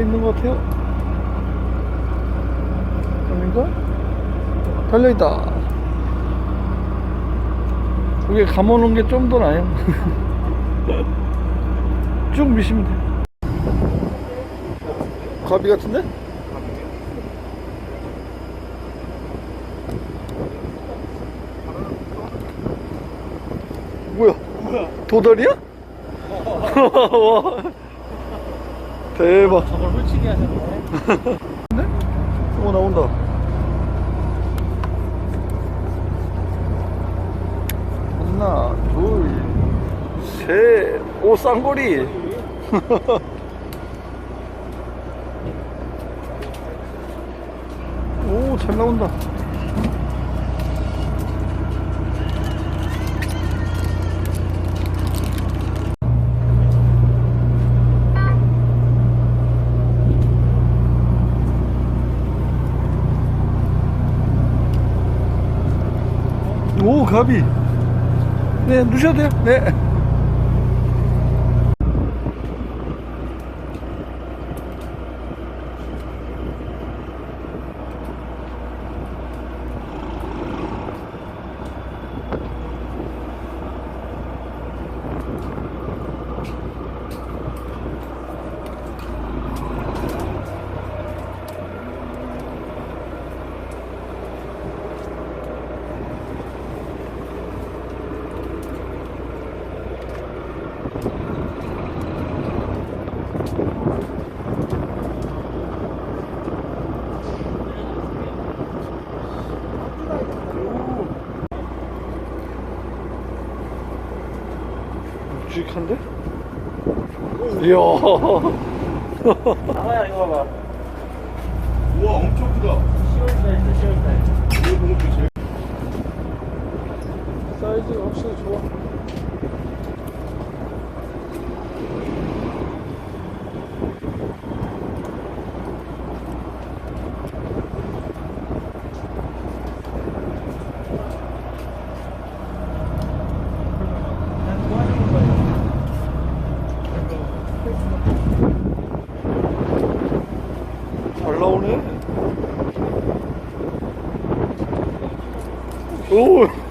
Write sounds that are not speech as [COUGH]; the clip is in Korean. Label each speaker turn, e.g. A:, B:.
A: 있는 것 같아요. 아닌가? 달려 있다. 여기 감아놓은 게 좀 더 나아요. [LAUGHS] 쭉 미시면 돼. 가비 같은데? 뭐야? 도다리야? [LAUGHS] 와. 대박.
B: 저걸 훌치게 하셨네. [LAUGHS]
A: 네? 오 나온다. 하나, 둘, 셋, 오 쌍거리. [LAUGHS] 오 잘 나온다. 오 가비. 네 누셔도 돼요. 네. 묵직한데? 이야.
B: 나와야 이거 봐봐.
C: 우와 엄청 크다
B: 10월달 있어, 10월달.
C: 이거 보면 또 제일
A: 사이즈가 확실히 좋아. 잘 나오네. 오.